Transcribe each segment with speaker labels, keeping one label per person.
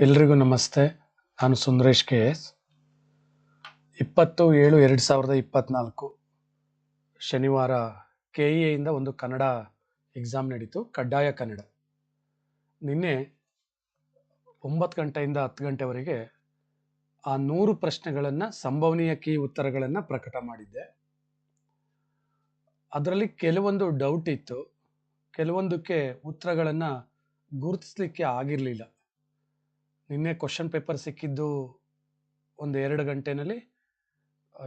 Speaker 1: ಎಲ್ರಿಗೂ ನಮಸ್ತೆ. ನಾನು ಸುಂದರೇಶ್ ಕೆ ಎಸ್. ಇಪ್ಪತ್ತು ಏಳು ಎರಡು ಸಾವಿರದ ಇಪ್ಪತ್ನಾಲ್ಕು ಶನಿವಾರ ಕೆ ಇ ಎಯಿಂದ ಒಂದು ಕನ್ನಡ ಎಕ್ಸಾಮ್ ನಡೀತು, ಕಡ್ಡಾಯ ಕನ್ನಡ. ನಿನ್ನೆ ಒಂಬತ್ತು ಗಂಟೆಯಿಂದ ಹತ್ತು ಗಂಟೆವರೆಗೆ ಆ ನೂರು ಪ್ರಶ್ನೆಗಳನ್ನು ಸಂಭವನೀಯ ಕೀ ಉತ್ತರಗಳನ್ನು ಪ್ರಕಟ ಮಾಡಿದ್ದೆ. ಅದರಲ್ಲಿ ಕೆಲವೊಂದು ಡೌಟ್ ಇತ್ತು, ಕೆಲವೊಂದಕ್ಕೆ ಉತ್ತರಗಳನ್ನು ಗುರುತಿಸಲಿಕ್ಕೆ ಆಗಿರಲಿಲ್ಲ. ನಿನ್ನೆ ಕ್ವಶನ್ ಪೇಪರ್ ಸಿಕ್ಕಿದ್ದು ಒಂದು ಎರಡು ಗಂಟೆನಲ್ಲಿ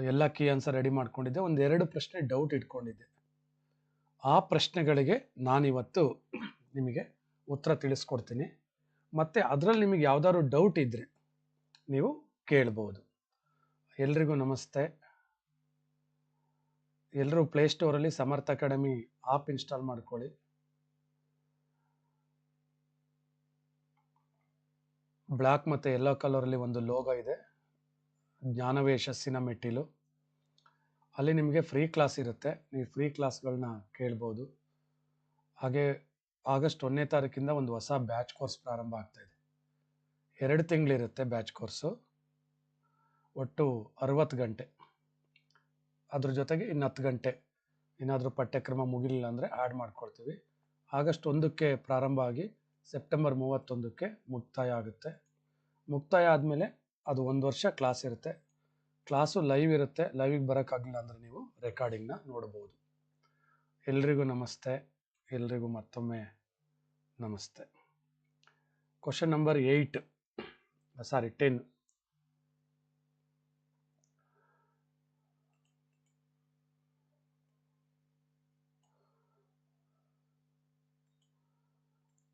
Speaker 1: ಎಲ್ಲ ಕೀ ಆನ್ಸರ್ ರೆಡಿ ಮಾಡ್ಕೊಂಡಿದ್ದೆ. ಒಂದು ಎರಡು ಪ್ರಶ್ನೆ ಡೌಟ್ ಇಟ್ಕೊಂಡಿದ್ದೆ. ಆ ಪ್ರಶ್ನೆಗಳಿಗೆ ನಾನಿವತ್ತು ನಿಮಗೆ ಉತ್ತರ ತಿಳಿಸ್ಕೊಡ್ತೀನಿ. ಮತ್ತು ಅದರಲ್ಲಿ ನಿಮಗೆ ಯಾವ್ದಾದ್ರು ಡೌಟ್ ಇದ್ದರೆ ನೀವು ಕೇಳ್ಬೋದು. ಎಲ್ರಿಗೂ ನಮಸ್ತೆ. ಎಲ್ಲರೂ ಪ್ಲೇಸ್ಟೋರಲ್ಲಿ ಸಮರ್ಥ ಅಕಾಡೆಮಿ ಆಪ್ ಇನ್ಸ್ಟಾಲ್ ಮಾಡ್ಕೊಳ್ಳಿ. ಬ್ಲ್ಯಾಕ್ ಮತ್ತು ಯೆಲ್ಲೋ ಕಲರಲ್ಲಿ ಒಂದು ಲೋಗೋ ಇದೆ. ಜ್ಞಾನವೇ ಯಶಸ್ಸಿನ ಮೆಟ್ಟಿಲು. ಅಲ್ಲಿ ನಿಮಗೆ ಫ್ರೀ ಕ್ಲಾಸ್ ಇರುತ್ತೆ. ನೀವು ಫ್ರೀ ಕ್ಲಾಸ್ಗಳನ್ನ ಕೇಳ್ಬೋದು. ಹಾಗೆ ಆಗಸ್ಟ್ ಒಂದನೇ ತಾರೀಕಿಂದ ಒಂದು ಹೊಸ ಬ್ಯಾಚ್ ಕೋರ್ಸ್ ಪ್ರಾರಂಭ ಆಗ್ತಾಯಿದೆ ಎರಡು ತಿಂಗಳಿರುತ್ತೆ ಬ್ಯಾಚ್ ಕೋರ್ಸು. ಒಟ್ಟು ಅರವತ್ತು ಗಂಟೆ. ಅದ್ರ ಜೊತೆಗೆ ಇನ್ನು ಹತ್ತು ಗಂಟೆ. ಏನಾದರೂ ಪಠ್ಯಕ್ರಮ ಮುಗಿಲಿಲ್ಲ ಅಂದರೆ ಆ್ಯಡ್ ಮಾಡ್ಕೊಳ್ತೀವಿ. ಆಗಸ್ಟ್ ಒಂದಕ್ಕೆ ಪ್ರಾರಂಭ ಆಗಿ ಸೆಪ್ಟೆಂಬರ್ ಮೂವತ್ತೊಂದಕ್ಕೆ ಮುಕ್ತಾಯ ಆಗುತ್ತೆ. ಮುಕ್ತಾಯ ಆದಮೇಲೆ ಅದು ಒಂದು ವರ್ಷ ಕ್ಲಾಸ್ ಇರುತ್ತೆ. ಕ್ಲಾಸು ಲೈವ್ ಇರುತ್ತೆ. ಲೈವಿಗೆ ಬರೋಕ್ಕಾಗಲಿಲ್ಲ ಅಂದರೆ ನೀವು ರೆಕಾರ್ಡಿಂಗ್ನ ನೋಡ್ಬೋದು. ಎಲ್ರಿಗೂ ನಮಸ್ತೆ. ಎಲ್ರಿಗೂ ಮತ್ತೊಮ್ಮೆ ನಮಸ್ತೆ. Question number eight sorry ten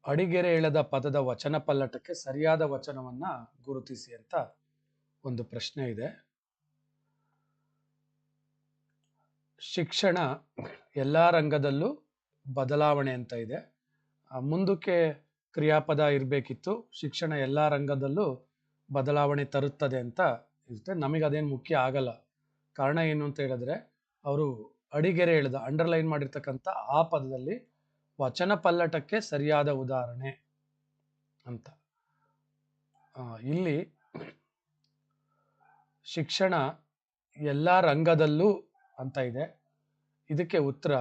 Speaker 1: ಅಡಿಗೆರೆ ಎಳೆದ ಪದದ ವಚನ ಪಲ್ಲಟಕ್ಕೆ ಸರಿಯಾದ ವಚನವನ್ನ ಗುರುತಿಸಿ ಅಂತ ಒಂದು ಪ್ರಶ್ನೆ ಇದೆ. ಶಿಕ್ಷಣ ಎಲ್ಲ ರಂಗದಲ್ಲೂ ಬದಲಾವಣೆ ಅಂತ ಇದೆ. ಮುಂದಕ್ಕೆ ಕ್ರಿಯಾಪದ ಇರಬೇಕಿತ್ತು. ಶಿಕ್ಷಣ ಎಲ್ಲ ರಂಗದಲ್ಲೂ ಬದಲಾವಣೆ ತರುತ್ತದೆ ಅಂತ ಇರುತ್ತೆ. ನಮಗೆ ಅದೇನು ಮುಖ್ಯ ಆಗಲ್ಲ. ಕಾರಣ ಏನು ಅಂತ ಹೇಳಿದ್ರೆ, ಅವರು ಅಡಿಗೆರೆ ಎಳೆದ, ಅಂಡರ್ಲೈನ್ ಮಾಡಿರ್ತಕ್ಕಂಥ ಆ ಪದದಲ್ಲಿ ವಚನ ಪಲ್ಲಟಕ್ಕೆ ಸರಿಯಾದ ಉದಾಹರಣೆ ಅಂತ. ಇಲ್ಲಿ ಶಿಕ್ಷಣ ಎಲ್ಲ ರಂಗದಲ್ಲೂ ಅಂತ ಇದೆ. ಇದಕ್ಕೆ ಉತ್ತರ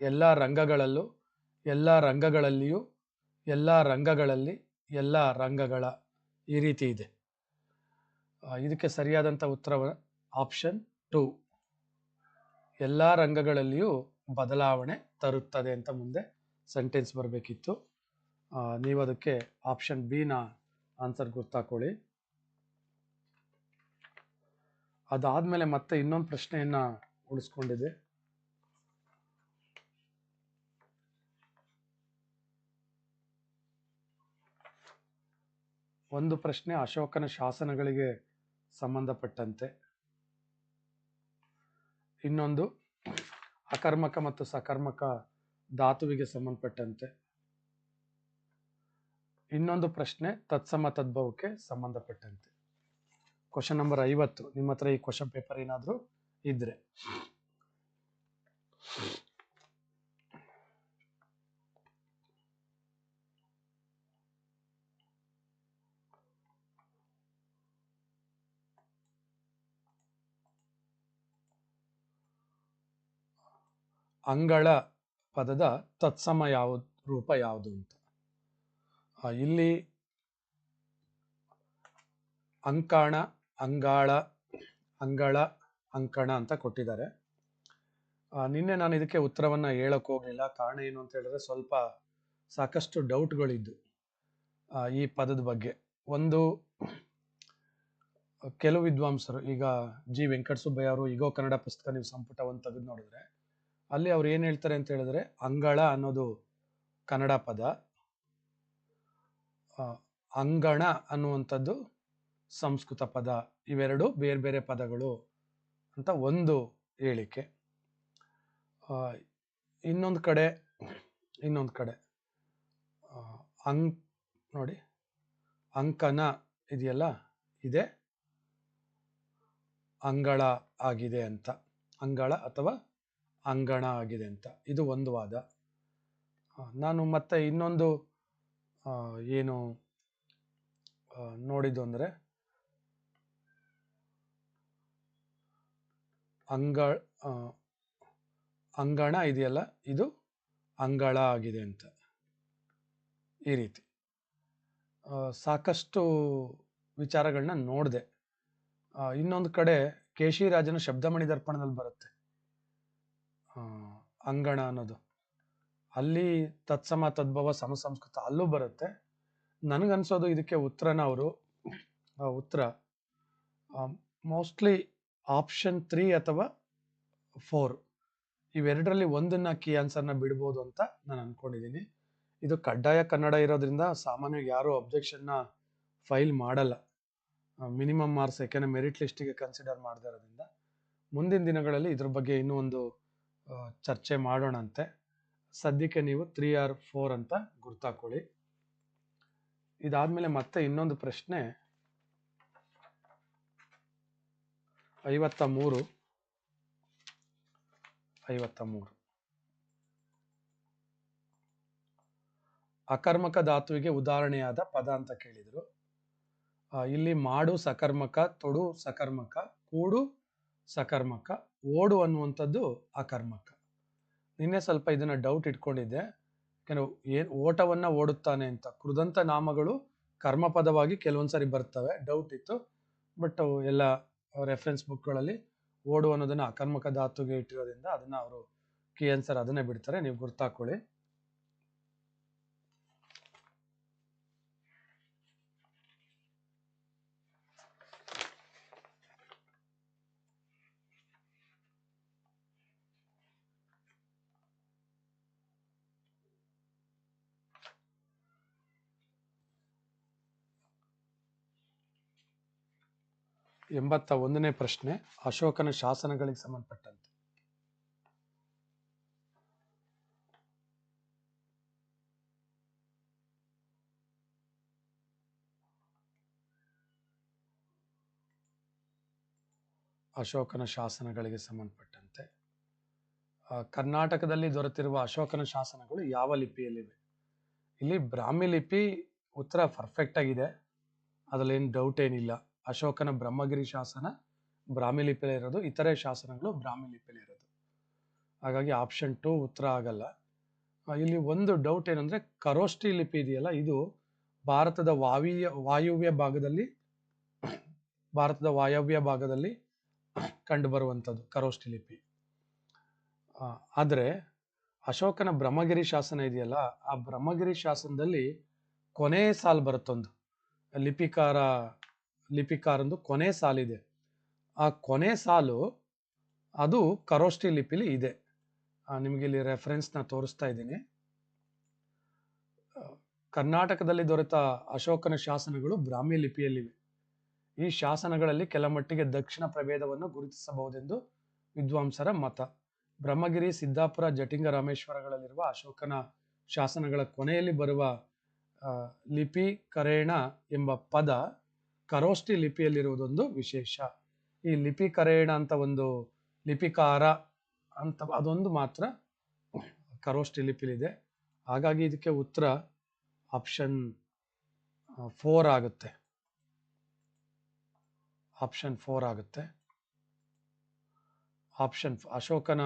Speaker 1: ಎಲ್ಲ ರಂಗಗಳಲ್ಲೂ, ಎಲ್ಲ ರಂಗಗಳಲ್ಲಿಯೂ, ಎಲ್ಲ ರಂಗಗಳಲ್ಲಿ, ಎಲ್ಲ ರಂಗಗಳ ಈ ರೀತಿ ಇದೆ. ಇದಕ್ಕೆ ಸರಿಯಾದಂಥ ಉತ್ತರ ಆಪ್ಷನ್ ಟು ಎಲ್ಲ ರಂಗಗಳಲ್ಲಿಯೂ ಬದಲಾವಣೆ ತರುತ್ತದೆ ಅಂತ ಮುಂದೆ ಸೆಂಟೆನ್ಸ್ ಬರಬೇಕಿತ್ತು. ನೀವು ಅದಕ್ಕೆ ಆಪ್ಷನ್ ಬಿನ ಆನ್ಸರ್ ಗೊತ್ತಾಕೊಳ್ಳಿ. ಅದಾದ್ಮೇಲೆ ಮತ್ತೆ ಇನ್ನೊಂದು ಪ್ರಶ್ನೆಯನ್ನ ಉಳಿಸ್ಕೊಂಡಿದೆ. ಒಂದು ಪ್ರಶ್ನೆ ಅಶೋಕನ ಶಾಸನಗಳಿಗೆ ಸಂಬಂಧಪಟ್ಟಂತೆ. ಇನ್ನೊಂದು ಅಕರ್ಮಕ ಮತ್ತು ಸಕರ್ಮಕ ಧಾತುವಿಗೆ ಸಂಬಂಧಪಟ್ಟಂತೆ. ಇನ್ನೊಂದು ಪ್ರಶ್ನೆ, ತತ್ಸಮ ತದ್ಭವಕ್ಕೆ ಸಂಬಂಧಪಟ್ಟಂತೆ. ಕ್ವಶನ್ ನಂಬರ್ ಐವತ್ತು. ನಿಮ್ಮ ಹತ್ರ ಈ ಕ್ವಶನ್ ಪೇಪರ್ ಏನಾದರೂ ಇದ್ರೆ. ಅಂಗಳ ಪದದ ತತ್ಸಮ ಯಾವುದು ರೂಪ ಯಾವುದು ಅಂತ. ಇಲ್ಲಿ ಅಂಕಾಣ, ಅಂಗಾಳ, ಅಂಗಳ, ಅಂಕಣ ಅಂತ ಕೊಟ್ಟಿದ್ದಾರೆ. ನಿನ್ನೆ ನಾನು ಇದಕ್ಕೆ ಉತ್ತರವನ್ನು ಹೇಳಕ್ಕೆ ಹೋಗ್ಲಿಲ್ಲ. ಕಾರಣ ಏನು ಅಂತ ಹೇಳಿದ್ರೆ ಸ್ವಲ್ಪ ಸಾಕಷ್ಟು ಡೌಟ್ಗಳಿದ್ದು ಈ ಪದದ ಬಗ್ಗೆ. ಒಂದು, ಕೆಲವು ವಿದ್ವಾಂಸರು, ಈಗ ಜಿ ವೆಂಕಟಸುಬ್ಬಯ್ಯ ಅವರು ಈಗೋ ಕನ್ನಡ ಪುಸ್ತಕ ನೀವು ಸಂಪುಟವನ್ನು ತೆಗೆದು ನೋಡಿದ್ರೆ ಅಲ್ಲಿ ಅವ್ರು ಏನು ಹೇಳ್ತಾರೆ ಅಂತ ಹೇಳಿದ್ರೆ, ಅಂಗಳ ಅನ್ನೋದು ಕನ್ನಡ ಪದ. ಅಂಗಣ ಅನ್ನುವಂಥದ್ದು ಸಂಸ್ಕೃತ ಪದ. ಇವೆರಡು ಬೇರೆ ಬೇರೆ ಪದಗಳು ಅಂತ ಒಂದು ಹೇಳಿಕೆ. ಇನ್ನೊಂದು ಕಡೆ ಇನ್ನೊಂದು ಕಡೆ. ಅಂಕ್, ನೋಡಿ, ಅಂಕನ ಇದೆಯಲ್ಲ, ಇದೆ ಅಂಗಳ ಆಗಿದೆ ಅಂತ. ಅಂಗಳ ಅಥವಾ ಅಂಗಣ ಆಗಿದೆ ಅಂತ. ಇದು ಒಂದು ವಾದ. ನಾನು ಮತ್ತೆ ಇನ್ನೊಂದು ಏನು ನೋಡಿದ್ದು ಅಂದರೆ, ಅಂಗ ಅಂಗಣ ಇದೆಯಲ್ಲ, ಇದು ಅಂಗಳ ಆಗಿದೆ ಅಂತ. ಈ ರೀತಿ. ಸಾಕಷ್ಟು ವಿಚಾರಗಳನ್ನ ನೋಡಿದೆ. ಇನ್ನೊಂದು ಕಡೆ ಕೇಶಿರಾಜನ ಶಬ್ದಮಣಿ ದರ್ಪಣದಲ್ಲಿ ಬರುತ್ತೆ. ಅಂಗಣ ಅನ್ನೋದು. ಅಲ್ಲಿ ತತ್ಸಮ ತದ್ಭವ ಸಮಸಂಸ್ಕೃತ ಅಲ್ಲೂ ಬರುತ್ತೆ. ನನಗನ್ಸೋದು ಇದಕ್ಕೆ ಉತ್ತರನ ಅವರು. ಉತ್ತರ ಮೋಸ್ಟ್ಲಿ ಆಪ್ಷನ್ ತ್ರೀ ಅಥವಾ ಫೋರ್. ಇವೆರಡರಲ್ಲಿ ಒಂದನ್ನ ಕೀ ಆನ್ಸರ್ನ ಬಿಡ್ಬೋದು ಅಂತ ನಾನು ಅನ್ಕೊಂಡಿದ್ದೀನಿ ಇದು ಕಡ್ಡಾಯ ಕನ್ನಡ ಇರೋದ್ರಿಂದ ಸಾಮಾನ್ಯವಾಗಿ ಯಾರು ಅಬ್ಜೆಕ್ಷನ್ನ ಫೈಲ್ ಮಾಡಲ್ಲ. ಮಿನಿಮಮ್ ಮಾರ್ಕ್ಸ್ ಯಾಕೆಂದರೆ ಮೆರಿಟ್ ಲಿಸ್ಟಿಗೆ ಕನ್ಸಿಡರ್ ಮಾಡದೇ ಇರೋದ್ರಿಂದ. ಮುಂದಿನ ದಿನಗಳಲ್ಲಿ ಇದ್ರ ಬಗ್ಗೆ ಇನ್ನೂ ಒಂದು ಚರ್ಚೆ ಮಾಡೋಣಂತೆ. ಸದ್ಯಕ್ಕೆ ನೀವು ತ್ರೀ ಆರ್ ಫೋರ್ ಅಂತ ಗುರ್ತಾಕೊಳ್ಳಿ. ಇದಾದ್ಮೇಲೆ ಮತ್ತೆ ಇನ್ನೊಂದು ಪ್ರಶ್ನೆ. ಐವತ್ತ ಮೂರು ಐವತ್ತ ಮೂರು ಅಕರ್ಮಕ ಧಾತುವಿಗೆ ಉದಾಹರಣೆಯಾದ ಪದ ಅಂತ ಕೇಳಿದರು. ಇಲ್ಲಿ ಮಾಡು ಸಕರ್ಮಕ, ತೊಡು ಸಕರ್ಮಕ, ಕೂಡು ಸಕರ್ಮಕ, ಓಡು ಅನ್ನುವಂಥದ್ದು ಅಕರ್ಮಕ. ನಿನ್ನೆ ಸ್ವಲ್ಪ ಇದನ್ನ ಡೌಟ್ ಇಟ್ಕೊಂಡಿದ್ದೆ. ಕೆಲವು ಏನ್ ಓಟವನ್ನ ಓಡುತ್ತಾನೆ ಅಂತ. ಕೃದಂತ ನಾಮಗಳು ಕರ್ಮಪದವಾಗಿ ಕೆಲವೊಂದ್ಸರಿ ಬರ್ತವೆ ಡೌಟ್ ಇತ್ತು. ಬಟ್ ಎಲ್ಲ ರೆಫರೆನ್ಸ್ ಬುಕ್ಗಳಲ್ಲಿ ಓಡು ಅನ್ನೋದನ್ನ ಅಕರ್ಮಕ ಧಾತುಗೆ ಇಟ್ಟಿರೋದ್ರಿಂದ ಅದನ್ನ ಅವರು ಕೀ ಆನ್ಸರ್ ಅದನ್ನೇ ಬಿಡ್ತಾರೆ. ನೀವು ಗುರ್ತಾಕೊಳ್ಳಿ ಎಂಬತ್ತ ಒಂದನೇ ಪ್ರಶ್ನೆ, ಅಶೋಕನ ಶಾಸನಗಳಿಗೆ ಸಂಬಂಧಪಟ್ಟಂತೆ. ಅಶೋಕನ ಶಾಸನಗಳಿಗೆ ಸಂಬಂಧಪಟ್ಟಂತೆ. ಕರ್ನಾಟಕದಲ್ಲಿ ದೊರೆತಿರುವ ಅಶೋಕನ ಶಾಸನಗಳು ಯಾವ ಲಿಪಿಯಲ್ಲಿವೆ? ಇಲ್ಲಿ ಬ್ರಾಹ್ಮಿ ಲಿಪಿ ಉತ್ತರ ಪರ್ಫೆಕ್ಟ್ ಆಗಿದೆ. ಅದರಲ್ಲಿ ಏನು ಡೌಟ್ ಏನಿಲ್ಲ. ಅಶೋಕನ ಬ್ರಹ್ಮಗಿರಿ ಶಾಸನ ಬ್ರಾಹ್ಮಿ ಲಿಪಿಯಲ್ಲಿ ಇರೋದು, ಇತರೆ ಶಾಸನಗಳು ಬ್ರಾಹ್ಮಿ ಲಿಪಿಯಲ್ಲಿ ಇರೋದು. ಹಾಗಾಗಿ ಆಪ್ಷನ್ ಟು ಉತ್ತರ ಆಗಲ್ಲ. ಇಲ್ಲಿ ಒಂದು ಡೌಟ್ ಏನಂದ್ರೆ ಕರೋಷ್ಟಿ ಲಿಪಿ ಇದೆಯಲ್ಲ, ಇದು ಭಾರತದ ವಾವಿಯ ವಾಯುವ್ಯ ಭಾಗದಲ್ಲಿ, ಭಾರತದ ವಾಯವ್ಯ ಭಾಗದಲ್ಲಿ ಕಂಡುಬರುವಂಥದ್ದು ಕರೋಷ್ಟಿ ಲಿಪಿ. ಆದರೆ ಅಶೋಕನ ಬ್ರಹ್ಮಗಿರಿ ಶಾಸನ ಇದೆಯಲ್ಲ, ಆ ಬ್ರಹ್ಮಗಿರಿ ಶಾಸನದಲ್ಲಿ ಕೊನೆಯ ಸಾಲು ಬರುತ್ತೊಂದು. ಲಿಪಿಕಾರ ಲಿಪಿಕಾರಂದು ಕೊನೆ ಸಾಲಿದೆ. ಆ ಕೊನೆ ಸಾಲು ಅದು ಕರೋಷ್ಟಿ ಲಿಪಿಲಿ ಇದೆ. ನಿಮಗೆ ಇಲ್ಲಿ ರೆಫರೆನ್ಸ್ನ ತೋರಿಸ್ತಾ ಇದ್ದೀನಿ. ಕರ್ನಾಟಕದಲ್ಲಿ ದೊರೆತ ಅಶೋಕನ ಶಾಸನಗಳು ಬ್ರಾಹ್ಮಿ ಲಿಪಿಯಲ್ಲಿವೆ. ಈ ಶಾಸನಗಳಲ್ಲಿ ಕೆಲಮಟ್ಟಿಗೆ ದಕ್ಷಿಣ ಪ್ರಭೇದವನ್ನು ಗುರುತಿಸಬಹುದೆಂದು ವಿದ್ವಾಂಸರ ಮತ. ಬ್ರಹ್ಮಗಿರಿ, ಸಿದ್ದಾಪುರ ಜಟಿಂಗ ರಾಮೇಶ್ವರಗಳಲ್ಲಿರುವ ಅಶೋಕನ ಶಾಸನಗಳ ಕೊನೆಯಲ್ಲಿ ಬರುವ ಲಿಪಿ ಕರೇಣ ಎಂಬ ಪದ ಕರೋಷ್ಟಿ ಲಿಪಿಯಲ್ಲಿರುವುದೊಂದು ವಿಶೇಷ. ಈ ಲಿಪಿ ಕರೇಣ ಅಂತ ಒಂದು ಲಿಪಿಕಾರ ಅಂತ ಅದೊಂದು ಮಾತ್ರ ಕರೋಷ್ಟಿ ಲಿಪಿಲಿದೆ. ಹಾಗಾಗಿ ಇದಕ್ಕೆ ಉತ್ತರ ಆಪ್ಷನ್ ಫೋರ್ ಆಗುತ್ತೆ. ಆಪ್ಷನ್ ಫೋರ್ ಆಗುತ್ತೆ. ಆಪ್ಷನ್ ಅಶೋಕನ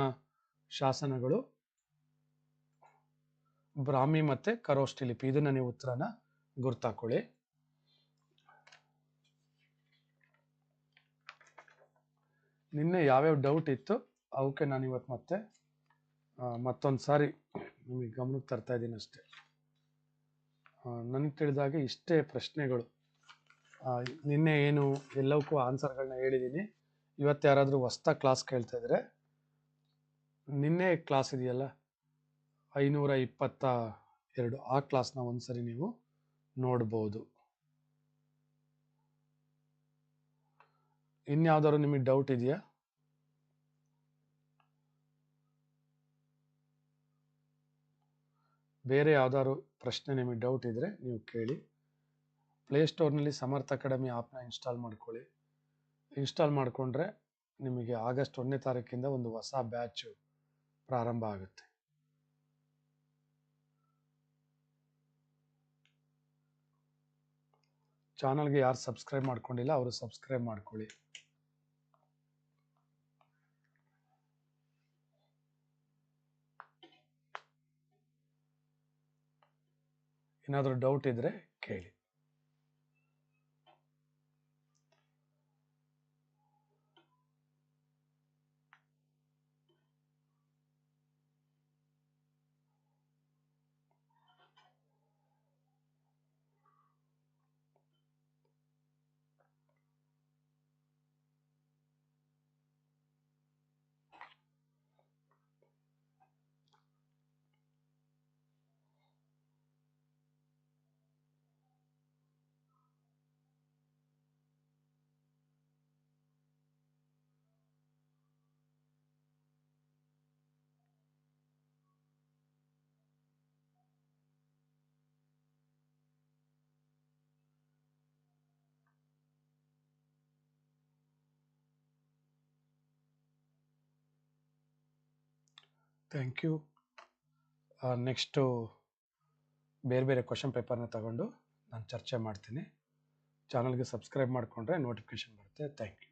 Speaker 1: ಶಾಸನಗಳು ಬ್ರಾಹ್ಮಿ ಮತ್ತೆ ಕರೋಷ್ಟಿ ಲಿಪಿ. ಇದನ್ನ ನೀವು ಉತ್ತರನ ಗುರ್ತಾಕೊಳ್ಳಿ. ನಿನ್ನೆ ಯಾವ್ಯಾವ ಡೌಟ್ ಇತ್ತು ಅವಕ್ಕೆ ನಾನು ಇವತ್ತು ಮತ್ತೆ ಮತ್ತೊಂದು ಸಾರಿ ನಿಮಗೆ ಗಮನಕ್ಕೆ ತರ್ತಾ ಇದ್ದೀನಿ ಅಷ್ಟೇ. ನನಗೆ ತಿಳಿದಾಗೆ ಇಷ್ಟೇ ಪ್ರಶ್ನೆಗಳು. ನಿನ್ನೆ ಏನು ಎಲ್ಲವಕ್ಕೂ ಆನ್ಸರ್ಗಳನ್ನ ಹೇಳಿದ್ದೀನಿ ಇವತ್ತು ಯಾರಾದರೂ ಹೊಸ್ತಾ ಕ್ಲಾಸ್ ಕೇಳ್ತಾ ಇದ್ರೆ, ನಿನ್ನೆ ಕ್ಲಾಸ್ ಇದೆಯಲ್ಲ, ಐನೂರ ಇಪ್ಪತ್ತ ಎರಡು, ಆ ಕ್ಲಾಸ್ನ ಒಂದ್ಸರಿ ನೀವು ನೋಡ್ಬೋದು. ಇನ್ಯಾವ್ದಾದ್ರು ನಿಮಗೆ ಡೌಟ್ ಇದೆಯಾ? ಬೇರೆ ಯಾವ್ದಾದ್ರು ಪ್ರಶ್ನೆ ನಿಮಗೆ ಡೌಟ್ ಇದ್ದರೆ ನೀವು ಕೇಳಿ. ಪ್ಲೇಸ್ಟೋರ್ನಲ್ಲಿ ಸಮರ್ಥ ಅಕಾಡೆಮಿ ಆ್ಯಪ್ನ ಇನ್ಸ್ಟಾಲ್ ಮಾಡ್ಕೊಳ್ಳಿ. ಇನ್ಸ್ಟಾಲ್ ಮಾಡಿಕೊಂಡ್ರೆ ನಿಮಗೆ ಆಗಸ್ಟ್ ಒಂದನೇ ತಾರೀಕಿಂದ ಒಂದು ಹೊಸ ಬ್ಯಾಚ್ ಪ್ರಾರಂಭ ಆಗುತ್ತೆ. ಚಾನಲ್ಗೆ ಯಾರು ಸಬ್ಸ್ಕ್ರೈಬ್ ಮಾಡ್ಕೊಂಡಿಲ್ಲ, ಅವರು ಸಬ್ಸ್ಕ್ರೈಬ್ ಮಾಡ್ಕೊಳ್ಳಿ. ಏನಾದರೂ ಡೌಟ್ ಇದ್ದರೆ ಕೇಳಿ. ಥ್ಯಾಂಕ್ ಯು ನೆಕ್ಸ್ಟು ಬೇರೆ ಬೇರೆ ಕ್ವಶನ್ ಪೇಪರ್ನ ತಗೊಂಡು ನಾನು ಚರ್ಚೆ ಮಾಡ್ತೀನಿ. ಚಾನಲ್ಗೆ ಸಬ್ಸ್ಕ್ರೈಬ್ ಮಾಡಿಕೊಂಡ್ರೆ ನೋಟಿಫಿಕೇಷನ್ ಬರುತ್ತೆ. Thank you